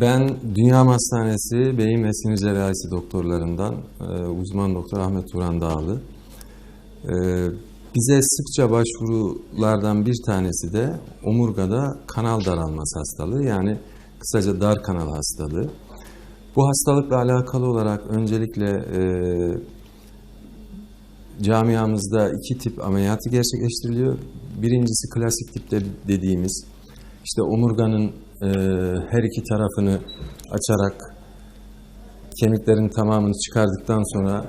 Ben Dünya Hastanesi Beyin ve Sinir Cerrahisi doktorlarından e, uzman doktor Ahmet Turan Dağlı. E, Bize sıkça başvurulardan bir tanesi de omurgada kanal daralması hastalığı yani kısaca dar kanal hastalığı. Bu hastalıkla alakalı olarak öncelikle e, camiamızda iki tip ameliyatı gerçekleştiriliyor. Birincisi klasik tipte dediğimiz işte omurganın e, her iki tarafını açarak kemiklerin tamamını çıkardıktan sonra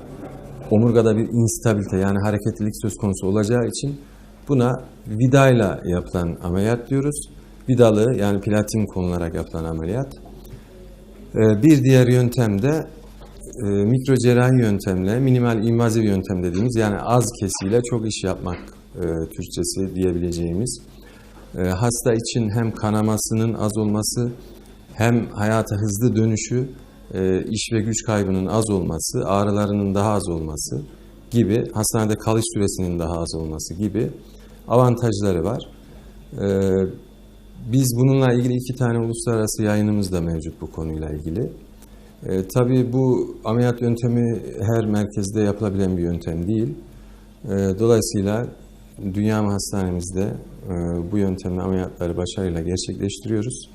omurgada bir instabilite yani hareketlilik söz konusu olacağı için buna vidayla yapılan ameliyat diyoruz. Vidalı yani platin konularak yapılan ameliyat. Ee, Bir diğer yöntem de e, mikro cerrahi yöntemle minimal invaziv yöntem dediğimiz yani az kesiyle çok iş yapmak e, Türkçesi diyebileceğimiz. E, Hasta için hem kanamasının az olması hem hayata hızlı dönüşü, e, iş ve güç kaybının az olması, ağrılarının daha az olması gibi, hastanede kalış süresinin daha az olması gibi avantajları var. E, Biz bununla ilgili iki tane uluslararası yayınımız da mevcut bu konuyla ilgili. E, tabii bu ameliyat yöntemi her merkezde yapılabilen bir yöntem değil. E, dolayısıyla Dünya Hastanemizde e, bu yöntemle ameliyatları başarıyla gerçekleştiriyoruz.